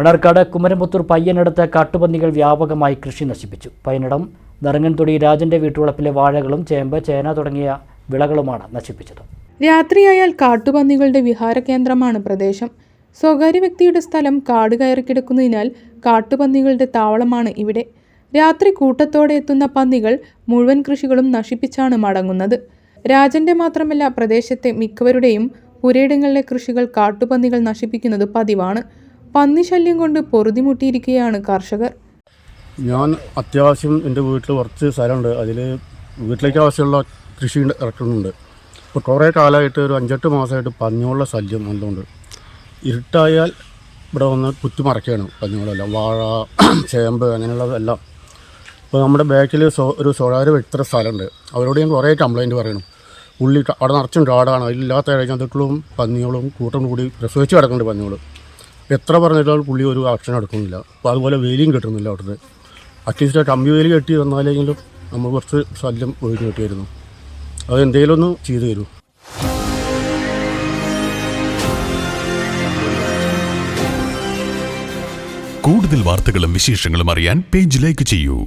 മണർക്കാട് കുമരമ്പത്തൂർ പയ്യനടുത്ത് കാട്ടുപന്നികൾ വ്യാപകമായി കൃഷി നശിപ്പിച്ചു. പയ്യനടം നറുങ്ങൻതൊടി രാജന്റെ വീട്ടുവളപ്പിലെ വാഴകളും ചേമ്പ് ചേന തുടങ്ങിയ വിളകളുമാണ് നശിപ്പിച്ചത്. രാത്രിയായാൽ കാട്ടുപന്നികളുടെ വിഹാരകേന്ദ്രമാണ് പ്രദേശം. സ്വകാര്യ വ്യക്തിയുടെ സ്ഥലം കാട് കയറി കിടക്കുന്നതിനാൽ കാട്ടുപന്നികളുടെ താവളമാണ് ഇവിടെ. രാത്രി കൂട്ടത്തോടെ എത്തുന്ന പന്നികൾ മുഴുവൻ കൃഷികളും നശിപ്പിച്ചാണ് മടങ്ങുന്നത്. രാജന്റെ മാത്രമല്ല പ്രദേശത്തെ മിക്കവരുടെയും പുരയിടങ്ങളിലെ കൃഷികൾ കാട്ടുപന്നികൾ നശിപ്പിക്കുന്നത് പതിവാണ്. പന്നിശല്യം കൊണ്ട് പൊറുതിമുട്ടിയിരിക്കുകയാണ് കർഷകർ. ഞാൻ അത്യാവശ്യം എന്റെ വീട്ടിൽ കുറച്ച് സ്ഥലമുണ്ട്. അതിൽ വീട്ടിലേക്ക് ആവശ്യമുള്ള കൃഷി ഇറക്കുന്നുണ്ട്. ഇപ്പോൾ കുറേ കാലമായിട്ട് ഒരു അഞ്ചെട്ട് മാസമായിട്ട് പന്നിയുള്ള ശല്യം നല്ലതുണ്ട് ഇരുട്ടായാൽ ഇവിടെ വന്ന് കുത്തിമറക്കുകയാണ് പന്നികളെല്ലാം. വാഴ ചേമ്പ് അങ്ങനെയുള്ളതെല്ലാം ഇപ്പോൾ നമ്മുടെ ബാക്കിൽ സോ ഒരു സ്വകാര്യ വെട്ടിത്തര സ്ഥലമുണ്ട്. അവരോട് ഞാൻ കുറേ കംപ്ലയിന്റ് പറയണം. ഉള്ളി അവിടെ നിറച്ചും കാടാണ് അതിലില്ലാത്ത കഴിഞ്ഞിട്ടും പന്നികളും കൂട്ടം കൂടി പ്രസവിച്ച് കിടക്കുന്നുണ്ട് പന്നികൾ. എത്ര പറഞ്ഞിട്ടാലും പുള്ളി ഒരു ആക്ഷൻ എടുക്കുന്നില്ല. അപ്പോൾ അതുപോലെ വേലിയും കിട്ടുന്നില്ല അവിടുത്തെ അറ്റ്ലീസ്റ്റ് കമ്പി വേലി കെട്ടി വന്നാലെങ്കിലും നമ്മൾ കുറച്ച് ശല്യം ഒഴിഞ്ഞു കിട്ടിയായിരുന്നു. അത് എന്തെങ്കിലും ഒന്ന് ചെയ്തു തരൂ. കൂടുതൽ വാർത്തകളും വിശേഷങ്ങളും അറിയാൻ പേജ് ലൈക്ക് ചെയ്യൂ.